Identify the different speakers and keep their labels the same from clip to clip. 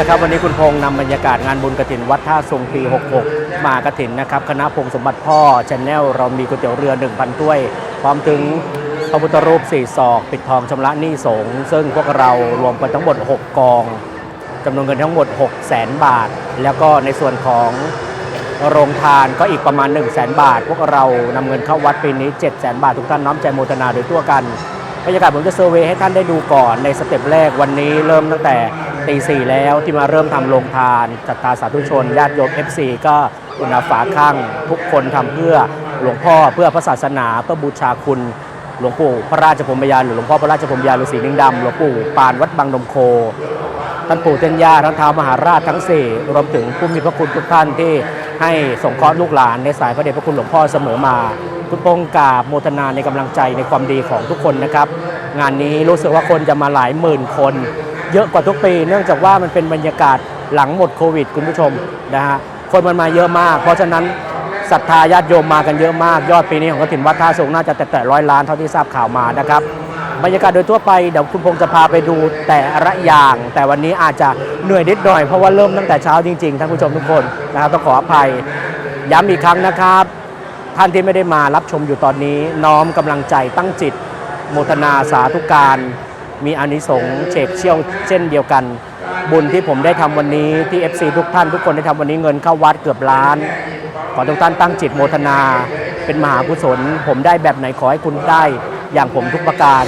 Speaker 1: นะครับ วันนี้คุณพงษ์นำบรรยากาศงานบุญกระถินวัดท่าทรงปี 66 มากระถินนะครับ คณะพงษ์สมบัติพ่อชแนลเรามีก๋วยเตี๋ยวเรือ 1,000 ถ้วย พร้อมถึงพระพุทธรูปสี่ศอกปิดทองชำระหนี้สงฆ์ซึ่งพวกเรารวมกันทั้งหมด 6 กองจำนวนเงินทั้งหมด 6 0 0แสนบาท แล้วก็ในส่วนของโรงทานก็อีกประมาณ 1 0 0 0 0แบาท พวกเรานำเงินเข้าวัดปีนี้ 7 0 0 0 0 0บาท ทุกท่านน้อมใจโมทนาโดยทั่วกันบรรยากาศผมจะเซอร์เวยให้ท่านได้ดูก่อนในสเต็ปแรกวันนี้เริ่มตั้งแต่ ตีสี่แล้วที่มาเริ่มทำโรงทานจัตตาสาธุชนญาติโยม FC ก็อุณาฝาข้างทุกคนทำเพื่อหลวงพ่อเพื่อพระศาสนาเพื่อบูชาคุณหลวงปู่พระราชพรมยานหรือหลวงพ่อพระราชพรมยานฤาษีนิ่งดำหลวงปู่ปานวัดบางนมโคท่านปู่เต้นย่าทั้งท้ามหาราชทั้งสี่รวมถึงผู้มีพระคุณทุกท่านที่ให้สงเคราะห์ลูกหลานในสายพระเดชพระคุณหลวงพ่อเสมอมาคุณพงกาบโมทนาในกำลังใจในความดีของทุกคนนะครับ งานนี้รู้สึกว่าคนจะมาหลายหมื่นคน เยอะกว่าทุกปี เนื่องจากว่ามันเป็นบรรยากาศหลังหมดโควิด คุณผู้ชมนะฮะคนมันมาเยอะมาก เพราะฉะนั้นศรัทธาญาติโยมมากันเยอะมาก ยอดปีนี้ของกฐินวัดท่าสูงน่าจะแตะร้อยล้านเท่าที่ทราบข่าวมานะครับบรรยากาศโดยทั่วไปเดี๋ยวคุณพงษ์จะพาไปดูแต่ละอย่าง แต่วันนี้อาจจะเหนื่อยนิดหน่อยเพราะว่าเริ่มตั้งแต่เช้าจริงๆท่านผู้ชมทุกคนนะครับต้องขออภัยย้ำอีกครั้งนะครับ ท่านที่ไม่ได้มารับชมอยู่ตอนนี้ น้อมกำลังใจตั้งจิต โมทนาสาธุการ มีอานิสงส์เฉกเชี่ยวเช่นเดียวกัน บุญที่ผมได้ทำวันนี้ที่ FC ทุกท่านทุกคนได้ทำวันนี้เงินเข้าวัดเกือบล้าน ขอทุกท่านตั้งจิตโมทนา เป็นมหากุศล ผมได้แบบไหนขอให้คุณได้อย่างผมทุกประการ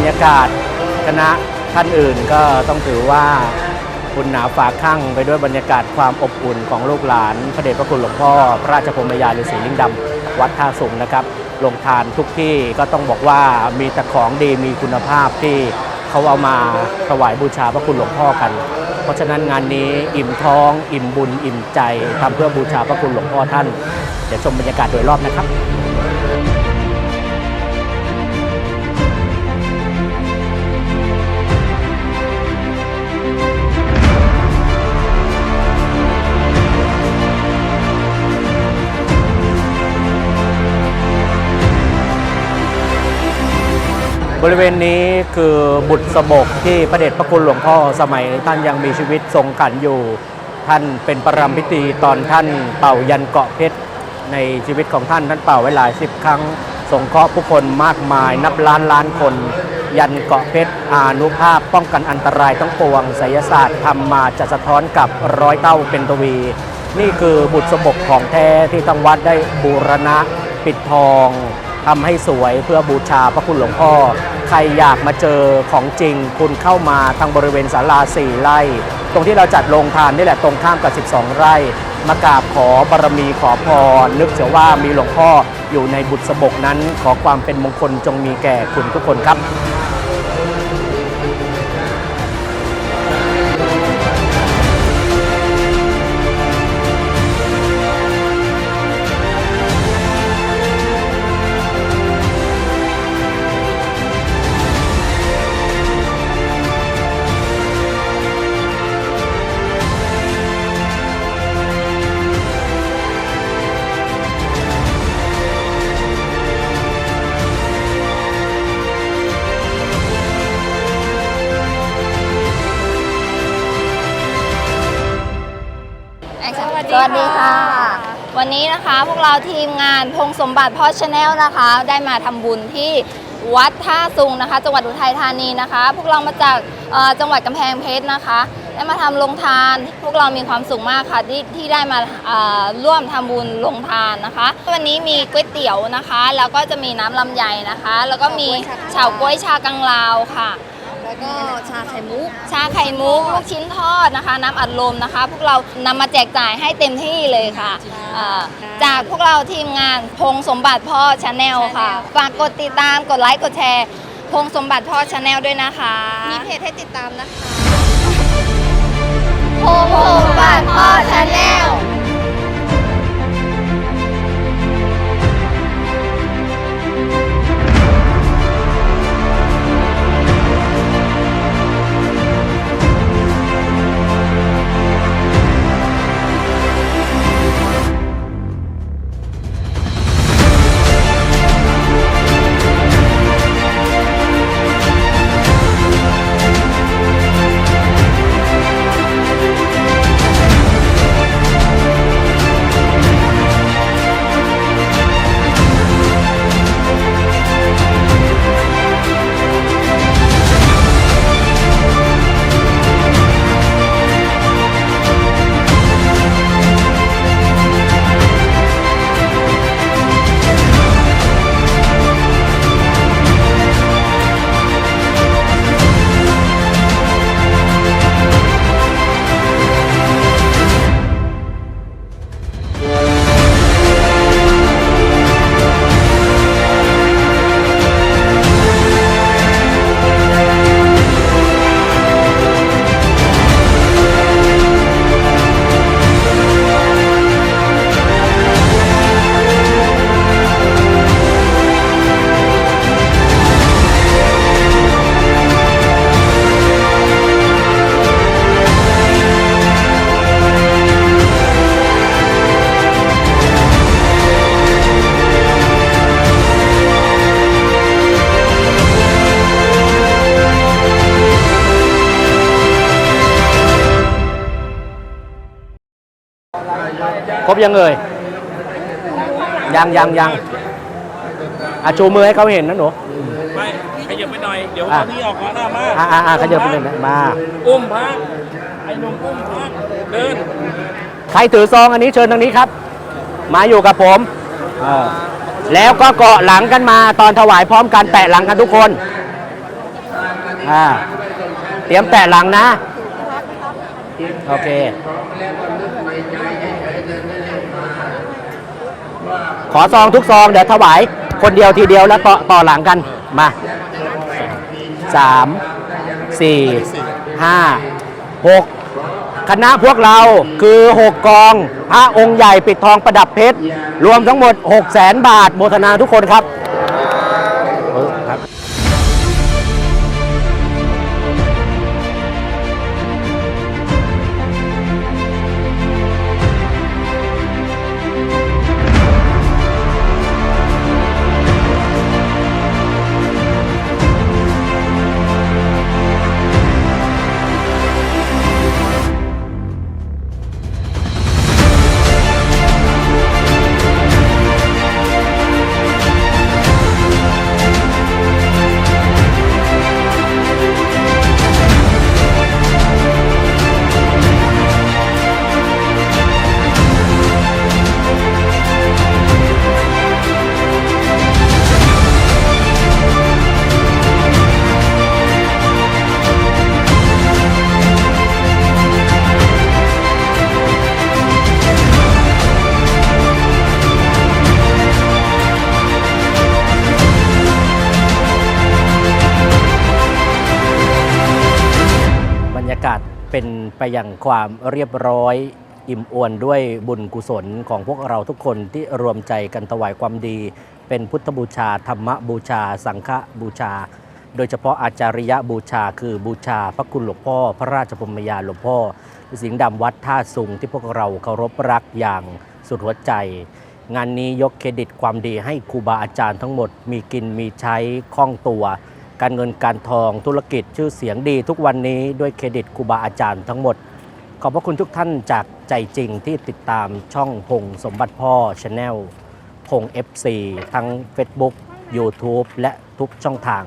Speaker 1: รยากาศคณะท่านอื่นก็ต้องถือว่าคุณหนาฝากข้างไปด้วยบรรยากาศความอบอุ่นของลูกหลานพระเดชพระคุณหลวงพ่อ พระราชพรมยาฤาษีลิงดำวัดท่าสุงนะครับลงทานทุกที่ก็ต้องบอกว่ามีแต่ของดีมีคุณภาพที่เขาเอามาถวายบูชาพระคุณหลวงพ่อกัน เพราะฉะนั้นงานนี้อิ่มท้อง อิ่มบุญ อิ่มใจทำเพื่อบูชาพระคุณหลวงพ่อท่าน เดี๋ยวชมบรรยากาศโดยรอบนะครับ บริเวณนี้คือบุตรสบกที่พระเดชพระคุณหลวงพ่อสมัยท่านยังมีชีวิตทรงขันอยู่ ท่านเป็นประรำพิธีตอนท่านเป่ายันเกาะเพชรในชีวิตของท่านท่านเป่าไว้หลายสิบครั้งสงเคราะห์ผู้คนมากมายนับล้านล้านคน ยันเกาะเพชรอานุภาพป้องกันอันตรายทั้งปวงไสยศาสตร์ทำมาจะสะท้อนกับร้อยเต้าเป็นตวี นี่คือบุตรสบกของแท้ที่ทางวัดได้บูรณะปิดทอง ทำให้สวยเพื่อบูชาพระคุณหลวงพ่อ ใครอยากมาเจอของจริง คุณเข้ามาทางบริเวณศาลาสี่ไร่ ตรงที่เราจัดโรงทานนี่แหละตรงข้ามกับ 12 ไร่ มากราบขอบารมีขอพรนึกเสียว่ามีหลวงพ่ออยู่ในบุตรสบกนั้น ขอความเป็นมงคลจงมีแก่คุณทุกคนครับ
Speaker 2: วันนี้นะคะพวกเราทีมงานพงสมบัติพ่อชาแนลนะคะ ได้มาทำบุญที่วัดท่าซุงนะคะ จังหวัดอุทัยธานีนะคะ พวกเรามาจากเอ่อจังหวัดกำแพงเพชรนะคะ ได้มาทำลงทาน พวกเรามีความสุขมากค่ะที่ที่ได้มาเอ่อร่วมทำบุญลงทานนะคะ วันนี้มีก๋วยเตี๋ยวนะคะ แล้วก็จะมีน้ำลำไยนะคะ แล้วก็มีเฉาก๊วยชากังลาวค่ะ
Speaker 3: แล้ว ก็ชาไข่มุก
Speaker 2: ชาไข่มุกลูกชิ้นทอดนะคะ น้ำอัดลมนะคะ พวกเรานำมาแจกจ่ายให้เต็มที่เลยค่ะอ่าจากพวกเราทีมงานพงสมบัติพ่อชาแนลค่ะ ฝากกดติดตามกดไลค์กดแชร์ พงสมบัติพ่อชาแนลด้วยนะคะ
Speaker 3: มีเพจให้ติดตามนะคะ
Speaker 2: พงสมบัติพ่อชาแนล
Speaker 1: ครบยังเอ่ยยังยังยังอาชูมือให้เขาเห็นนะหนู
Speaker 4: ไม่ขยับไปหน่อย เดี๋ยว
Speaker 1: อะ
Speaker 4: ตอนนี้ออกมาหน้ามา
Speaker 1: อ่าอ่าขยับไปเลยนะมา
Speaker 4: อุ้มพระไอ้หนุ่มอุ้มพระเดิน
Speaker 1: ใครถือซองอันนี้เชิญทางนี้ครับ มาอยู่กับผมเออแล้วก็เกาะหลังกันมาตอนถวายพร้อมกันแตะหลังกันทุกคน อ่า เตรียมแตะหลังนะ โอเค ขอซองทุกซอง เดี๋ยวถวาย คนเดียวทีเดียวแล้วต่อต่อหลังกัน มาสามสี่ห้าหกคณะพวกเราคือ6กกอง พระองค์ใหญ่ปิดทองประดับเพชร รวมทั้งหมด6 0แสนบาทโมทนาทุกคนครับ เป็นไปอย่างความเรียบร้อยอิ่มอวนด้วยบุญกุศลของพวกเราทุกคนที่รวมใจกันถวายความดี เป็นพุทธบูชา ธรรมบูชา สังฆบูชา โดยเฉพาะอาจาริยบูชาคือบูชาพระคุณหลวงพ่อ พระราชพรมยาหลวงพ่อสิงห์ดำวัดท่าสุงที่พวกเราเคารพรักอย่างสุดหัวใจ งานนี้ยกเครดิตความดีให้ครูบาอาจารย์ทั้งหมดมีกินมีใช้คล่องตัว การเงินการทองธุรกิจชื่อเสียงดีทุกวันนี้ด้วยเครดิตครูบาอาจารย์ทั้งหมด ขอบพระคุณทุกท่านจากใจจริงที่ติดตามช่องพงสมบัติพ่อชาแนลพง FC ทั้ง Facebook YouTube และทุกช่องทาง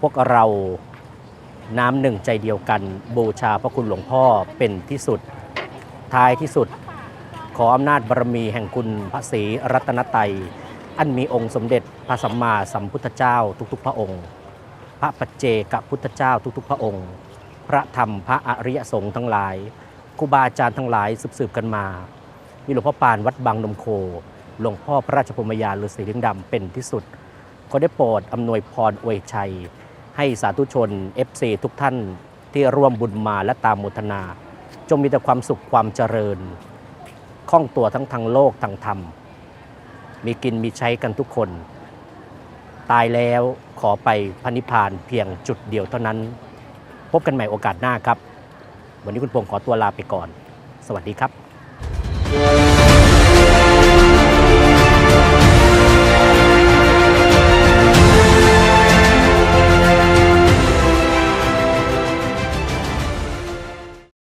Speaker 1: พวกเราน้ำหนึ่งใจเดียวกัน บูชาพระคุณหลวงพ่อเป็นที่สุด ท้ายที่สุด ขออำนาจบารมีแห่งคุณพระศรีรัตนตรัย อันมีองค์สมเด็จพระสัมมาสัมพุทธเจ้าทุกๆ พระองค์ พระปัจเจกพุทธเจ้าทุกๆ พระองค์ พระธรรมพระอริยสงฆ์ทั้งหลายครูบาอาจารย์ทั้งหลายสืบๆกันมา มีหลวงพ่อปานวัดบางนมโค หลวงพ่อพระราชพรมยาฤาษีลิงดำเป็นที่สุดขอได้โปรดอำนวยพรอวยชัย ให้สาธุชน FC ทุกท่านที่ร่วมบุญมาและตามโมทนา จงมีแต่ความสุขความเจริญคล่องตัวทั้งทางโลกทางธรรม มีกินมีใช้กันทุกคน ตายแล้วขอไปพันิพพานเพียงจุดเดียวเท่านั้น พบกันใหม่โอกาสหน้าครับ วันนี้คุณพงศ์ขอตัวลาไปก่อน สวัสดีครับ